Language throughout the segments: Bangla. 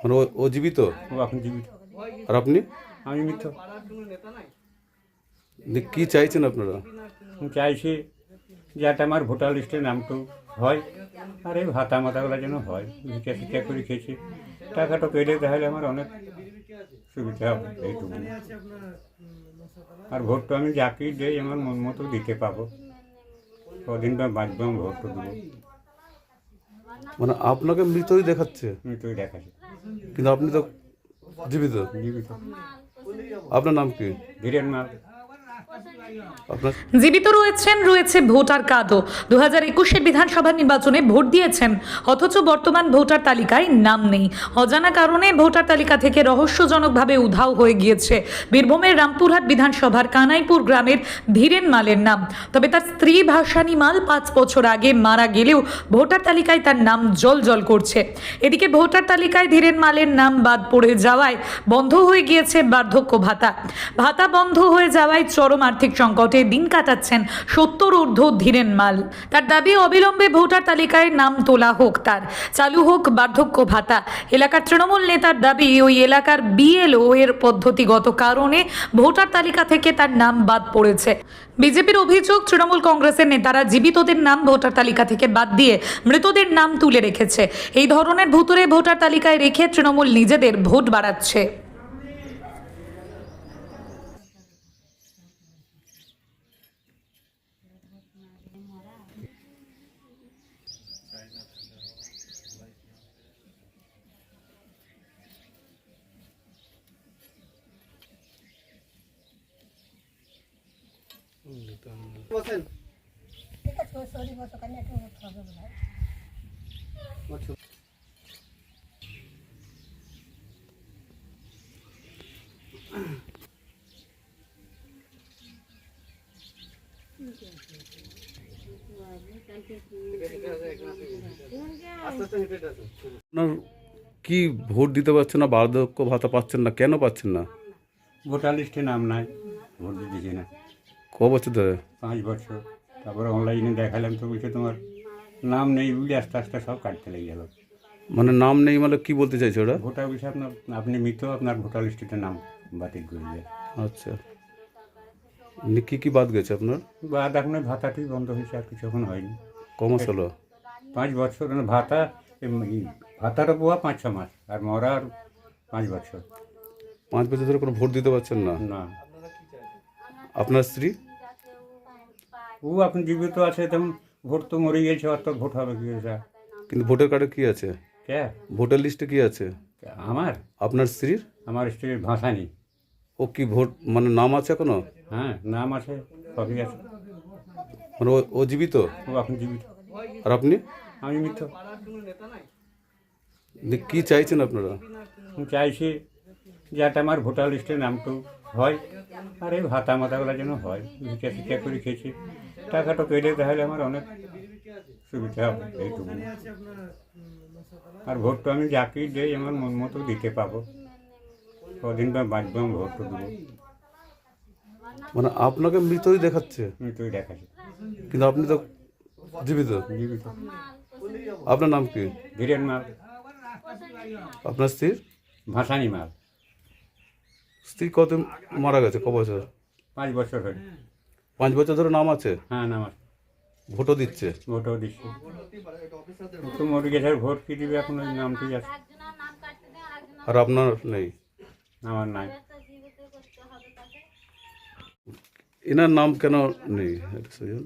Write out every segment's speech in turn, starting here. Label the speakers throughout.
Speaker 1: মানে ও- জীবিত?
Speaker 2: ও এখন জীবিত।
Speaker 1: আর আপনি?
Speaker 2: আমি মৃত
Speaker 1: কি চাইছেন আপনারা?
Speaker 2: চাইছি যাতে আমার ভোটার লিস্টে নামটো হয় আর এই ভাতা মাতাগুলো যেন হয়। ভিটা ফিটা করে খেয়েছি। টাকাটা পেলে তাহলে আমার অনেক সুবিধা হবে এইটুকু আর ভোটটা আমি যাকেই দেই আমার মন মতো দিতে পাবো। কদিন বা বাঁচবো আমি ভোটটা দেবো।
Speaker 1: মানে আপনাকে মৃতই দেখাচ্ছে?
Speaker 2: মৃতই দেখাচ্ছি।
Speaker 1: কিন্তু আপনি তো জীবিত
Speaker 2: জীবিত।
Speaker 1: আপনার নাম কি?
Speaker 2: ধীরেন মাল
Speaker 3: জীবিত রয়েছেন, রয়েছে ভোটার কার্ডও। দু হাজার একুশের বিধানসভা নির্বাচনে ভোট দিয়েছেন, অথচ বর্তমান ভোটার তালিকায় নাম নেই। অজানা কারণে ভোটার তালিকা থেকে রহস্যজনকভাবে উধাও হয়ে গিয়েছে। বীরভূমের রামপুরহাট বিধানসভার কানাইপুর গ্রামের ধীরেন মালের নাম। তবে তার স্ত্রী ভাসানী মাল পাঁচ বছর আগে মারা গেলেও ভোটার তালিকায় তার নাম জল জল করছে। এদিকে ভোটার তালিকায় ধীরেন মালের নাম বাদ পড়ে যাওয়ায় বন্ধ হয়ে গিয়েছে বার্ধক্য ভাতা। ভাতা বন্ধ হয়ে যাওয়ায় চরম আর্থিক সংকটে দিন কাটাচ্ছেন সত্তর ঊর্ধ্ব ধীরেন মাল। তার দাবি, অবিলম্বে ভোটার তালিকায় নাম তোলা হোক তার। চালু হোক বার্ধক্য ভাতা। এলাকার তৃণমূল নেতার দাবি, ওই এলাকার বিএলও এর পদ্ধতিগত কারণে ভোটার তালিকা থেকে তার নাম বাদ পড়েছে। বিজেপির অভিযোগ, তৃণমূল কংগ্রেসের নেতারা জীবিতদের নাম ভোটার তালিকা থেকে বাদ দিয়ে মৃতদের নাম তুলে রেখেছে। এই ধরনের ভুতুরে ভোটার তালিকায় রেখে তৃণমূল নিজেদের ভোট বাড়াচ্ছে।
Speaker 1: আপনার কি ভোট দিতে পারছেন না বার্ধক্য ভাতা পাচ্ছেন না কেন পাচ্ছেন না?
Speaker 2: ভোটার লিস্টে নাম নাই ভোট দিচ্ছি না।
Speaker 1: ক বছর ধরে
Speaker 2: পাঁচ বছর। তারপরে অনলাইনে দেখালাম তো বলছে তোমার নাম নেই বলে আস্তে আস্তে সব কাটতে লেগে গেল।
Speaker 1: মানে নাম নেই মানে কি বলতে চাইছে ওরা?
Speaker 2: ভোটার বলছে আপনার আপনি মৃত আপনার ভোটার লিস্টে নাম বাতিল করে দেয়।
Speaker 1: আচ্ছা। নি- কি কি বাদ গেছে আপনার?
Speaker 2: বা এখন ওই ভাতাটাই বন্ধ হয়েছে আর কিছু এখন হয়নি।
Speaker 1: ক মাস হলো?
Speaker 2: পাঁচ বছর মানে ভাতা এম- ই ভাতারও পোয়া পাঁচ ছ মাস আর মরা আর পাঁচ বছর।
Speaker 1: পাঁচ বছর ধরে কোনো ভোট দিতে পারছেন না?
Speaker 2: না।
Speaker 1: আপনার স্ত্রী?
Speaker 2: ও এখন জীবিত আছে তেমন ভোট তো মরে গেছে অত ভোট হবে কি
Speaker 1: কিন্তু ভোটার কার্ডে কি আছে?
Speaker 2: কে?
Speaker 1: ভোটার লিস্টে কি আছে?
Speaker 2: আমার?
Speaker 1: আপনার স্ত্রীর?
Speaker 2: আমার স্ত্রীর ভাষানি
Speaker 1: ও কি ভোট মানে নাম আছে এখনও?
Speaker 2: হ্যাঁ নাম আছে সবই আছে।
Speaker 1: মানে ও- জীবিত?
Speaker 2: ও এখন জীবিত।
Speaker 1: আর আপনি?
Speaker 2: আমি মৃত
Speaker 1: দিয়ে কি চাইছেন আপনারা?
Speaker 2: আমি চাইছি যাতে আমার ভোটার লিস্টে নামটো হয়। আর এই ভাতা মাতাগুলো যেন হয় ভিটা ফিটা করে খেয়েছি। টাকাটা পেলে তাহলে আমার অনেক সুবিধা হবে এইটুকু। আর ভোটটা আমি যাকেই দেই আমার মন মতো দিতে পাবো। কদিন বা বাঁচবো আমি ভোটটা দেবো।
Speaker 1: মানে আপনাকে মৃতই দেখাচ্ছে?
Speaker 2: মৃতই দেখাচ্ছে।
Speaker 1: কিন্তু আপনি তো জীবিত?
Speaker 2: জীবিত।
Speaker 1: আপনার নাম কি?
Speaker 2: ধীরেন মাল।
Speaker 1: আপনার স্ত্রীর?
Speaker 2: ভাসানি মাল।
Speaker 1: স্ত্রী কত মারা গেছে? ক বছর?
Speaker 2: পাঁচ বছর হয়ে
Speaker 1: পাঁচ বছর ধরে নাম আছে?
Speaker 2: হ্যাঁ নাম আছে।
Speaker 1: ভোটও দিচ্ছে?
Speaker 2: ভোটও দিচ্ছে। তো মরে গেছে ভোট কি দিবে এখন ওই নামটি আছে?
Speaker 1: আর আপনার নেই?
Speaker 2: আমার নাই।
Speaker 1: এনার নাম কেন নেই? এটা সুজন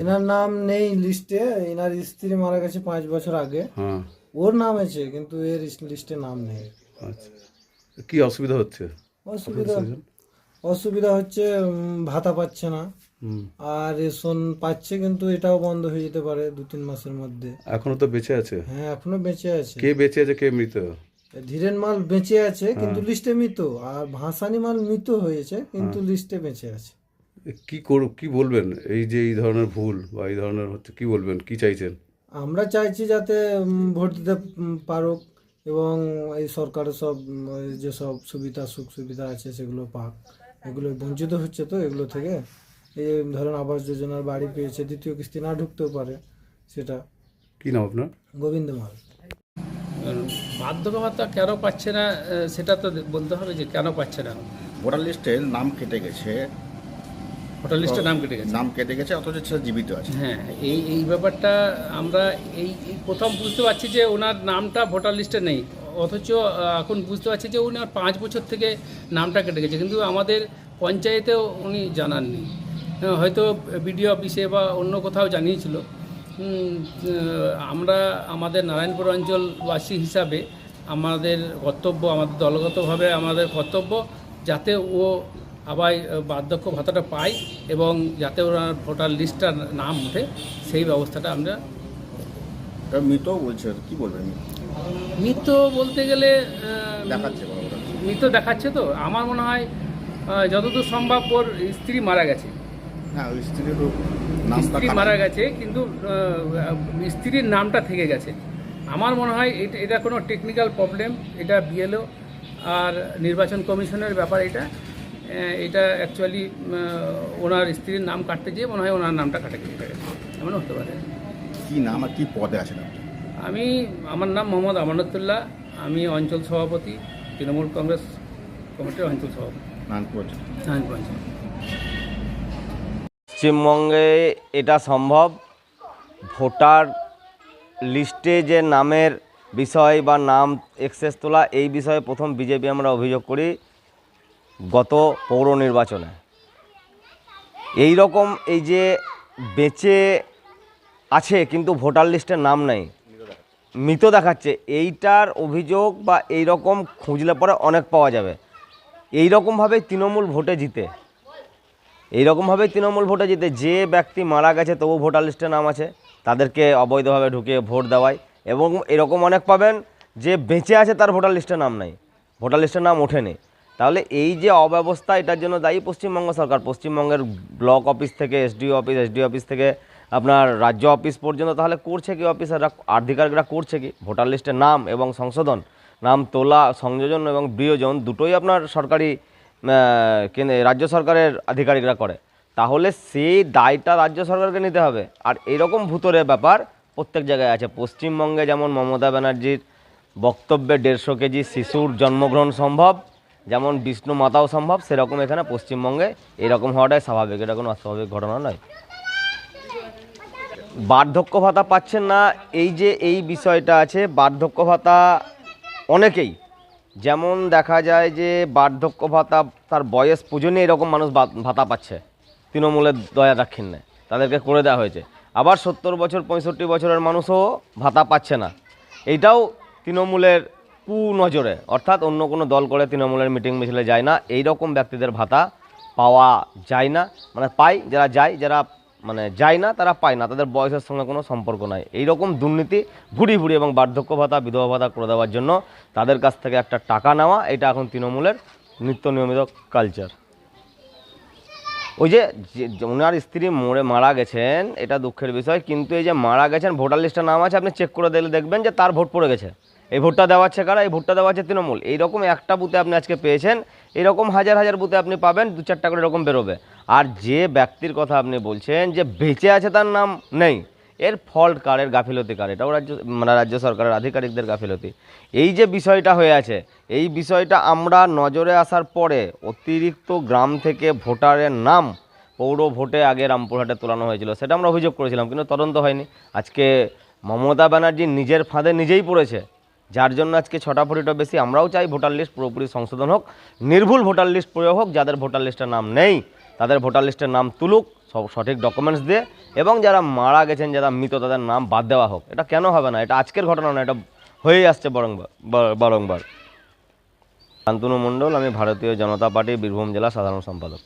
Speaker 4: এনার নাম নেই লিস্টে এনার স্ত্রী মারা গেছে পাঁচ বছর আগে।
Speaker 1: হ্যাঁ।
Speaker 4: ওর নাম আছে কিন্তু এর লিস্টে নাম নেই।
Speaker 1: আচ্ছা। কি অসুবিধা হচ্ছে?
Speaker 4: অসুবিধা অসুবিধা হচ্ছে ভাতা পাচ্ছে না। আর রেশন পাচ্ছে কিন্তু এটাও বন্ধ হয়ে যেতে পারে দু তিন মাসের মধ্যে।
Speaker 1: এখনও তো বেঁচে আছে?
Speaker 4: হ্যাঁ এখনও বেঁচে আছে।
Speaker 1: কে বেঁচে আছে কে মৃত?
Speaker 4: ধীরেন মাল বেঁচে আছে কিন্তু লিস্টে মৃত। আর ভাসানি মাল মৃত হয়েছে কিন্তু লিস্টে বেঁচে আছে।
Speaker 1: কি কর কি বলবেন? এই যে এই ধরনের ভুল বা এই ধরনের হচ্ছে কি বলবেন? কি চাইছেন?
Speaker 4: আমরা চাইছি যাতে ভোট দিতে পারুক। এবং এই সরকারের সব যেসব সুবিধা সুখ সুবিধা আছে সেগুলো পাক। এগুলো বঞ্চিত হচ্ছে তো এগুলো থেকে। এই ধরেন আবাস যোজনার বাড়ি পেয়েছে দ্বিতীয় কিস্তি না ঢুকতেও পারে সেটা।
Speaker 1: কি নাম আপনার?
Speaker 4: গোবিন্দ মাল।
Speaker 5: বার্ধক্য কেন পাচ্ছে না সেটা তো বলতে হবে যে কেন পাচ্ছে না।
Speaker 6: ভোটার লিস্টে নাম কেটে গেছে।
Speaker 5: ভোটার লিস্টে নাম কেটে গেছে।
Speaker 6: নাম কেটে গেছে অথচ সে জীবিত আছে।
Speaker 5: হ্যাঁ এই এই ব্যাপারটা আমরা এই প্রথম বুঝতে পারছি যে ওনার নামটা ভোটার লিস্টে নেই। অথচ এখন বুঝতে পারছি যে উনি পাঁচ বছর থেকে নামটা কেটে গেছে। কিন্তু আমাদের পঞ্চায়েতেও উনি জানাননি। হ্যাঁ, হয়তো বিডিও অফিসে বা অন্য কোথাও জানিয়েছিল। আমরা আমাদের নারায়ণপুর অঞ্চলবাসী হিসাবে আমাদের কর্তব্য আমাদের দলগতভাবে আমাদের কর্তব্য যাতে ও আবার বার্ধক্য ভাতাটা পায় এবং যাতে ওনার ভোটার লিস্টটার নাম ওঠে সেই ব্যবস্থাটা আমরা
Speaker 6: মৃত বলছে কি বলবেন?
Speaker 5: মৃত বলতে গেলে মৃত দেখাচ্ছে তো। আমার মনে হয় যতদূর সম্ভব ওর স্ত্রী মারা গেছে। স্ত্রী মারা গেছে কিন্তু স্ত্রীর নামটা থেকে গেছে। আমার মনে হয় এটা এটা কোনো টেকনিক্যাল প্রবলেম এটা বিএলও আর নির্বাচন কমিশনের ব্যাপার এটা। এটা অ্যাকচুয়ালি ওনার স্ত্রীর নাম কাটতে গিয়ে মনে হয় ওনার নামটা কাটে গেছে এমন হতে পারে।
Speaker 6: কি নাম আর কি পদে আছেন
Speaker 5: আমি আমার নাম মোহাম্মদ আমানতুল্লাহ আমি অঞ্চল সভাপতি তৃণমূল কংগ্রেস কমিটির অঞ্চল সভাপতি।
Speaker 7: পশ্চিমবঙ্গে এটা সম্ভব? ভোটার লিস্টে যে নামের বিষয় বা নাম এক্সেস তোলা এই বিষয়ে প্রথম বিজেপি আমরা অভিযোগ করি। গত পৌর নির্বাচনে। এই রকম এই যে বেঁচে আছে কিন্তু ভোটার লিস্টের নাম নেই, মৃত দেখাচ্ছে, এইটার অভিযোগ বা এই রকম খুঁজলে পরে অনেক পাওয়া যাবে। এই রকমভাবেই তৃণমূল ভোটে জিতে এইরকমভাবেই তৃণমূল ভোটে জিতে যে ব্যক্তি মারা গেছে তবু ভোটার লিস্টে নাম আছে, তাদেরকে অবৈধভাবে ঢুকিয়ে ভোট দেওয়ায় এবং এরকম অনেক পাবেন যে বেঁচে আছে তার ভোটার লিস্টে নাম নাই, ভোটার লিস্টে নাম ওঠেনি। তাহলে এই যে অব্যবস্থা, এটার জন্য দায়ী পশ্চিমবঙ্গ সরকার। পশ্চিমবঙ্গের ব্লক অফিস থেকে, এসডিও অফিস এসডি অফিস থেকে আপনার রাজ্য অফিস পর্যন্ত তাহলে করছে কি অফিসাররা? আধিকারিকরা করছে কি? ভোটার লিস্টে নাম এবং সংশোধন, নাম তোলা, সংযোজন এবং বিয়োজন দুটোই আপনার সরকারি রাজ্য সরকারের আধিকারিকরা করে। তাহলে সেই দায়টা রাজ্য সরকারকে নিতে হবে। আর এরকম ভূতরে ব্যাপার প্রত্যেক জায়গায় আছে। পশ্চিমবঙ্গে যেমন মমতা ব্যানার্জির বক্তব্যে দেড়শো কেজি শিশুর জন্মগ্রহণ সম্ভব যেমন বিষ্ণু মাতাও সম্ভব, সেরকম এখানে পশ্চিমবঙ্গে এরকম হওয়াটাই স্বাভাবিক, এটা কোনো অস্বাভাবিক ঘটনা নয়। বার্ধক্য ভাতা পাচ্ছেন না, এই যে এই বিষয়টা আছে, বার্ধক্য ভাতা অনেকেই। যেমন দেখা যায় যে বার্ধক্য ভাতা, তার বয়স পুজনে এরকম মানুষ ভাতা পাচ্ছে, তৃণমূলের দয়া দাক্ষিণ্যে, তাদেরকে করে দেওয়া হয়েছে। আবার সত্তর বছর, পঁয়ষট্টি বছরের মানুষও ভাতা পাচ্ছে না। এইটাও তৃণমূলের কু নজরে। অর্থাৎ অন্য কোনো দল করে তৃণমূলের মিটিং মিছিলে যায় না এই রকম ব্যক্তিদের ভাতা পাওয়া যায় না। মানে পায়, যারা যায়, যারা মানে যায় না, তারা পায় না। তাদের বয়সের সঙ্গে কোনো সম্পর্ক নাই। এই রকম দুর্নীতি ভুড়ি ভুড়ি এবং বার্ধক্য ভাতা, বিধবা ভাতা করে দেওয়ার জন্য তাদের কাছ থেকে একটা টাকা নেওয়া, এটা এখন তৃণমূলের নিত্য নিয়মিত কালচার। ওই যে ওনার স্ত্রী মরে মারা গেছেন, এটা দুঃখের বিষয়, কিন্তু এই যে মারা গেছেন, ভোটার লিস্টে নাম আছে, আপনি চেক করে দিলে দেখবেন যে তার ভোট পড়ে গেছে। এই ভোটটা দেওয়া হচ্ছে কারা? এই ভোটটা দেওয়া হচ্ছে তৃণমূল। এইরকম একটা বুথে আপনি আজকে পেয়েছেন, এরকম হাজার হাজার বুথে আপনি পাবেন, দু চারটা করে এরকম বেরোবে। আর যে ব্যক্তির কথা আপনি বলছেন, যে বেঁচে আছে তার নাম নেই, এর ফল্ট কার, এর গাফিলতি কার? এটাও রাজ্য মানে রাজ্য সরকারের আধিকারিকদের গাফিলতি। এই যে বিষয়টা হয়ে আছে, এই বিষয়টা আমরা নজরে আসার পরে অতিরিক্ত গ্রাম থেকে ভোটারের নাম পৌর ভোটে আগে রামপুরহাটে তোলানো হয়েছিল, সেটা আমরা অভিযোগ করেছিলাম, কিন্তু তদন্ত হয়নি। আজকে মমতা ব্যানার্জি নিজের ফাঁদে নিজেই পড়েছে। যার জন্য আজকে ছটা ফুটিটা বেশি, আমরাও চাই ভোটার লিস্ট পুরোপুরি সংশোধন হোক। নির্ভুল ভোটার লিস্ট প্রয়োগ হোক, যাদের ভোটার লিস্টের নাম নেই, তাদের ভোটার লিস্টের নাম তুলুক, সব সঠিক ডকুমেন্টস দিয়ে, এবং যারা মারা গেছেন, যারা মৃত, তাদের নাম বাদ দেওয়া হোক। এটা কেন হবে না? এটা আজকের ঘটনা না, এটা হয়েই আসছে বরংবার বার- বারংবার। শান্তনু মণ্ডল, আমি ভারতীয় জনতা পার্টি বীরভূম জেলা সাধারণ সম্পাদক।